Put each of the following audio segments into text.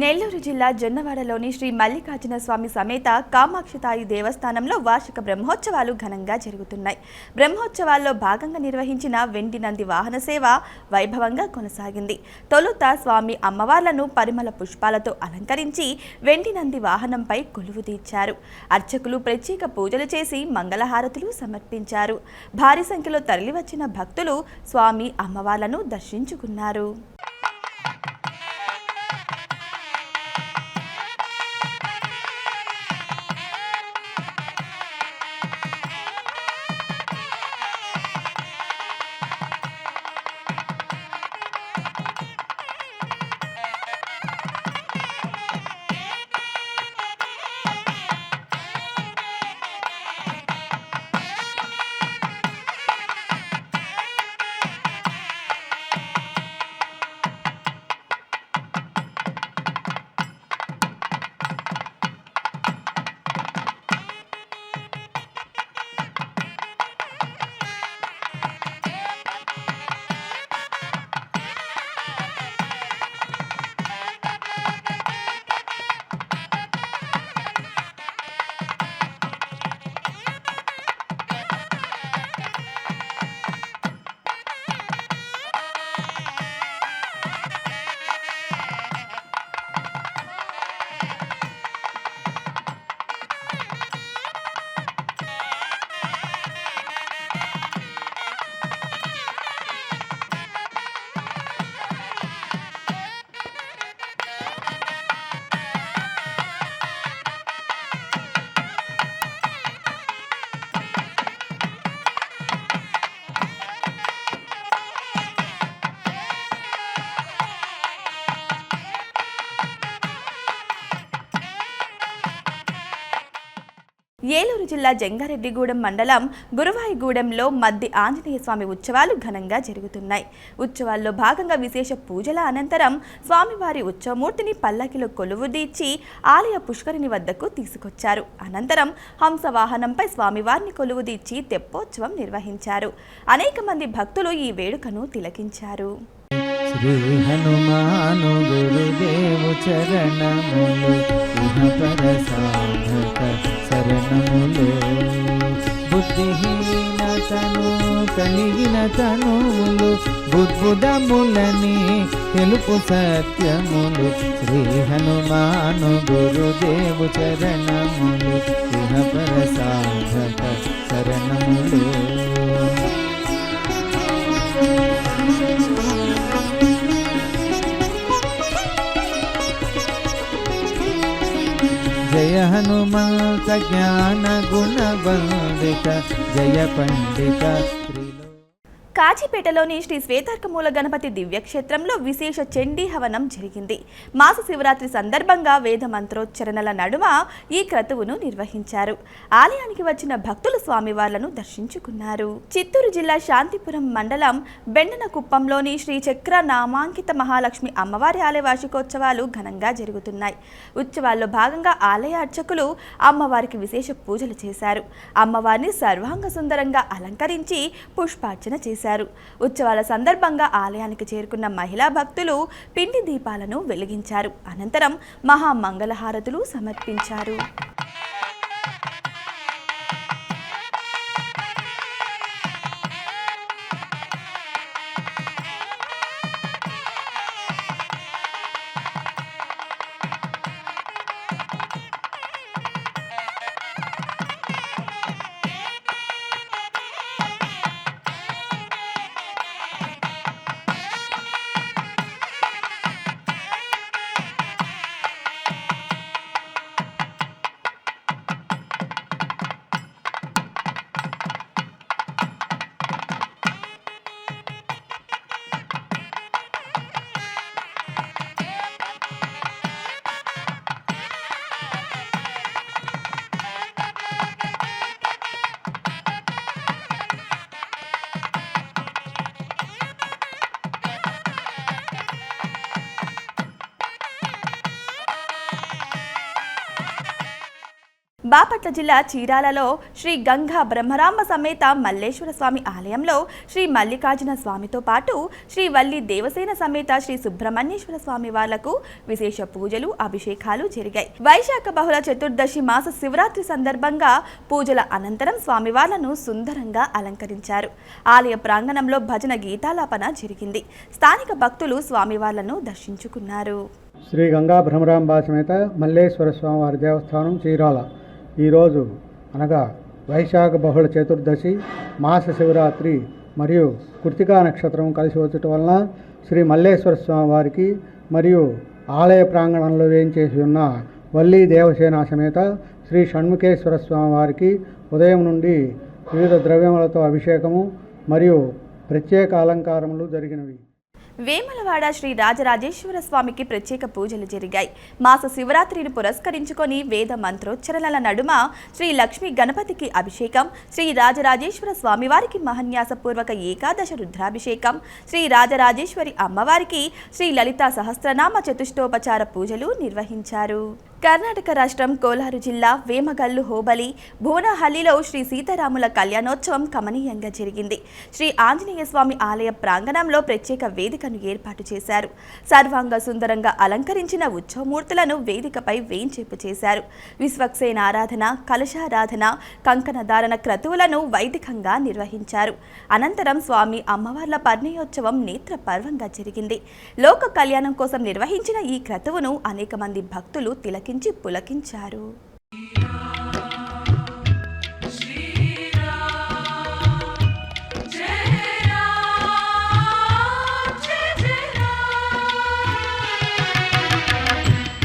నెల్లూరు జిల్లా జొన్నవాడలోని శ్రీ మల్లికార్జున స్వామి సమేత కామాక్షితాయి దేవస్థానంలో వార్షిక బ్రహ్మోత్సవాలు ఘనంగా జరుగుతున్నాయి. బ్రహ్మోత్సవాల్లో భాగంగా నిర్వహించిన వెండి నంది వాహన సేవ వైభవంగా కొనసాగింది. తొలుత స్వామి అమ్మవార్లను పరిమళ పుష్పాలతో అలంకరించి వెండి నంది వాహనంపై కొలువు తీర్చారు. అర్చకులు ప్రత్యేక పూజలు చేసి మంగళహారతులు సమర్పించారు. భారీ సంఖ్యలో తరలివచ్చిన భక్తులు స్వామి అమ్మవార్లను దర్శించుకున్నారు. జిల్లా జంగారెడ్డిగూడెం మండలం గురువాయిగూడెంలో మద్ది ఆంజనేయ స్వామి ఉత్సవాలు ఘనంగా జరుగుతున్నాయి. ఉత్సవాల్లో భాగంగా విశేష పూజల అనంతరం స్వామివారి ఉత్సవమూర్తిని పల్లకిలో కొలువుదీర్చి ఆలయ పుష్కరిణి వద్దకు తీసుకొచ్చారు. అనంతరం హంస వాహనంపై స్వామివారిని కొలువుదీర్చి తెప్పోత్సవం నిర్వహించారు. అనేక మంది భక్తులు ఈ వేడుకను తిలకించారు. శ్రీ హనుమాను గురుదేవు చరణములు ఇహపర సాధక శరణములు. కలిగిన తనువులు బుద్బుదములని తెలుపు సత్యములు. శ్రీ హనుమాను గురుదేవు చరణములు ఇహపర సాధక శరణములు జయ హనుమంత జ్ఞాన గుణ వందిత జయ పండిత కాచిపేటలోని శ్రీ శ్వేతార్కమూల గణపతి దివ్యక్షేత్రంలో విశేష చండీ హవనం జరిగింది. మాస శివరాత్రి సందర్భంగా వేద మంత్రోచ్చరణల నడుమ ఈ క్రతువును నిర్వహించారు. ఆలయానికి వచ్చిన భక్తులు స్వామివార్లను దర్శించుకున్నారు. చిత్తూరు జిల్లా శాంతిపురం మండలం బెండనకుప్పంలోని శ్రీ చక్ర నామాంకిత మహాలక్ష్మి అమ్మవారి ఆలయ వార్షికోత్సవాలు ఘనంగా జరుగుతున్నాయి. ఉత్సవాల్లో భాగంగా ఆలయ అర్చకులు అమ్మవారికి విశేష పూజలు చేశారు. అమ్మవారిని సర్వాంగ సుందరంగా అలంకరించి పుష్పార్చన చేశారు. ఉత్సవాల సందర్భంగా ఆలయానికి చేరుకున్న మహిళా భక్తులు పిండి దీపాలను వెలిగించారు. అనంతరం మహా మంగళహారతులు సమర్పించారు. బాపట్ల జిల్లా చీరాలలో శ్రీ గంగా బ్రహ్మరాంబ సమేత మల్లేశ్వర స్వామి ఆలయంలో శ్రీ మల్లికార్జున స్వామితో పాటు శ్రీ వల్లి దేవసేన సమేత శ్రీ సుబ్రహ్మణ్యేశ్వర స్వామి వాళ్ళకు విశేష పూజలు అభిషేకాలు జరిగాయి. వైశాఖ బహుళ చతుర్దశి మాస శివరాత్రి సందర్భంగా పూజల అనంతరం స్వామివార్లను సుందరంగా అలంకరించారు. ఆలయ ప్రాంగణంలో భజన గీతాలాపన జరిగింది. స్థానిక భక్తులు స్వామివార్లను దర్శించుకున్నారు. శ్రీ గంగా భ్రమరాంబా సమేత మల్లేశ్వర స్వామివారి దేవస్థానం చీరాల. ఈరోజు అనగా వైశాఖ బహుళ చతుర్దశి మాస శివరాత్రి మరియు కృతికా నక్షత్రం కలిసి వచ్చటం వలన శ్రీ మల్లేశ్వర స్వామి వారికి మరియు ఆలయ ప్రాంగణంలో వేయించేసి ఉన్న వల్లి దేవసేన సమేత శ్రీ షణ్ముఖేశ్వర స్వామి వారికి ఉదయం నుండి వివిధ ద్రవ్యములతో అభిషేకము మరియు ప్రత్యేక అలంకారములు జరిగినవి. వేములవాడ శ్రీ రాజరాజేశ్వర స్వామికి ప్రత్యేక పూజలు జరిగాయి. మాస శివరాత్రిని పురస్కరించుకొని వేద మంత్రోచ్చరణల నడుమ శ్రీ లక్ష్మీ గణపతికి అభిషేకం శ్రీ రాజరాజేశ్వర స్వామివారికి మహన్యాసపూర్వక ఏకాదశ రుద్రాభిషేకం శ్రీ రాజరాజేశ్వరి అమ్మవారికి శ్రీ లలితా సహస్రనామ చతుష్టోపచార పూజలు నిర్వహించారు. కర్ణాటక రాష్ట్రం కోలారు జిల్లా వేమగల్లు హోబలి భువనహల్లిలో శ్రీ సీతారాముల కళ్యాణోత్సవం కమనీయంగా జరిగింది. శ్రీ ఆంజనేయ స్వామి ఆలయ ప్రాంగణంలో ప్రత్యేక వేదికను ఏర్పాటు చేశారు. సర్వాంగ సుందరంగా అలంకరించిన ఉత్సవమూర్తులను వేదికపై వేంచేపు చేశారు. విశ్వక్సేన ఆరాధన కలశారాధన కంకణధారణ క్రతువులను వైదికంగా నిర్వహించారు. అనంతరం స్వామి అమ్మవార్ల పర్ణయోత్సవం నేత్ర పర్వంగా జరిగింది. లోక కళ్యాణం కోసం నిర్వహించిన ఈ క్రతువును అనేక మంది భక్తులు పులకించి పులకించారు.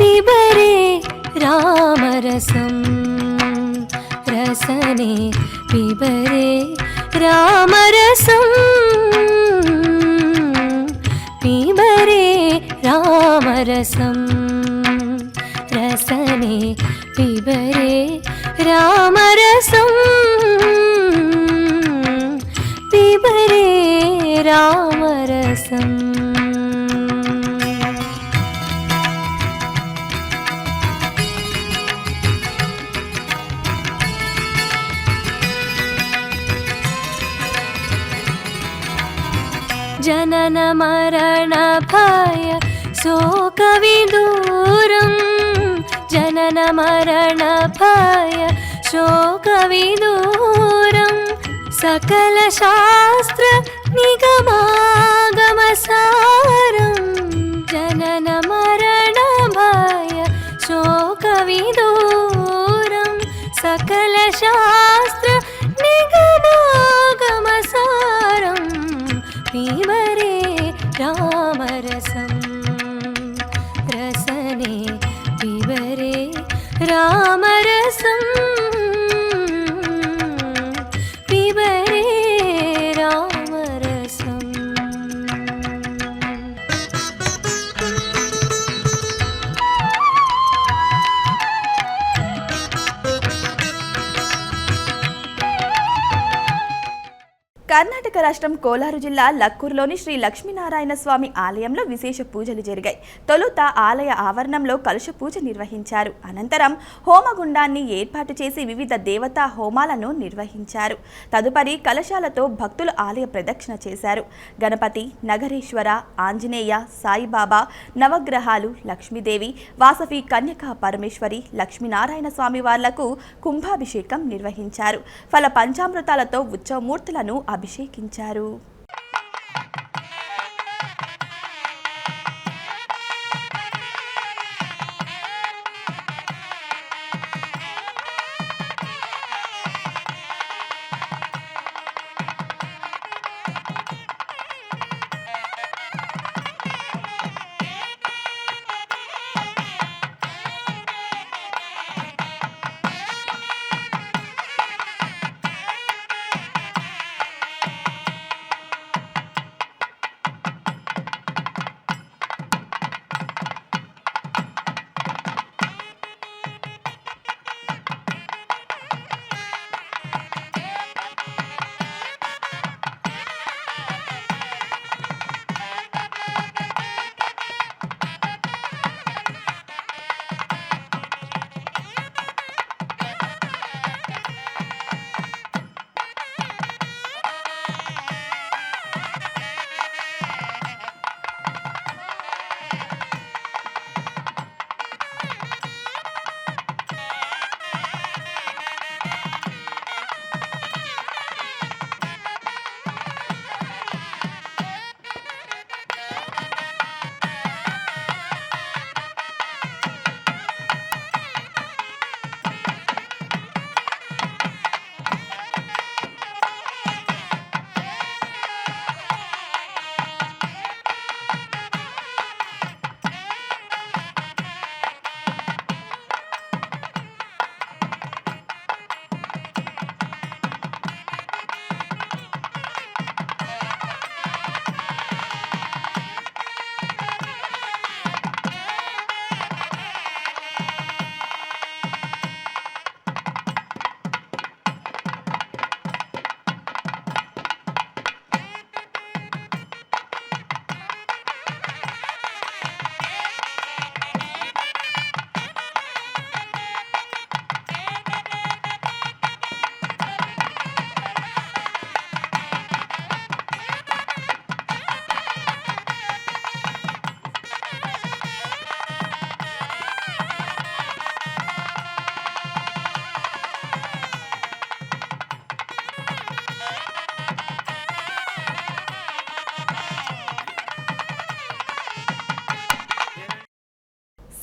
పిబరే రామరసం. రసనే పిబరే రామరసం. పీబరే రామరసం. रसने पिबरे रामरसं पिबरे रामरसम् जनन मरण भय शोकविदूरं जनन मरण भय शोकविदूरं सकलशास्त्र निगमागमसारं जनन मरण भय शोकविदूरं सकलशास्त्र కర్ణాటక రాష్ట్రం కోలారు జిల్లా లక్కూరులోని శ్రీ లక్ష్మీనారాయణ స్వామి ఆలయంలో విశేష పూజలు జరిగాయి. తొలుత ఆలయ ఆవరణంలో కలుష పూజ నిర్వహించారు. అనంతరం హోమగుండాన్ని ఏర్పాటు చేసి వివిధ దేవతా హోమాలను నిర్వహించారు. తదుపరి కలశాలతో భక్తులు ఆలయ ప్రదక్షిణ చేశారు. గణపతి నగరేశ్వర ఆంజనేయ సాయిబాబా నవగ్రహాలు లక్ష్మీదేవి వాసవి కన్యకా పరమేశ్వరి లక్ష్మీనారాయణ స్వామి వార్లకు కుంభాభిషేకం నిర్వహించారు. ఫల పంచామృతాలతో ఉత్సవమూర్తులను అభిషేకించారు.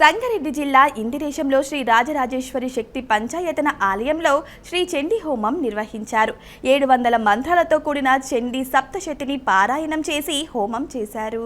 సంగారెడ్డి జిల్లా ఇందిరేశంలో శ్రీ రాజరాజేశ్వరి శక్తి పంచాయతన ఆలయంలో శ్రీ చండీ హోమం నిర్వహించారు. ఏడు వందల మంత్రాలతో కూడిన చండీ సప్తశతిని పారాయణం చేసి హోమం చేశారు.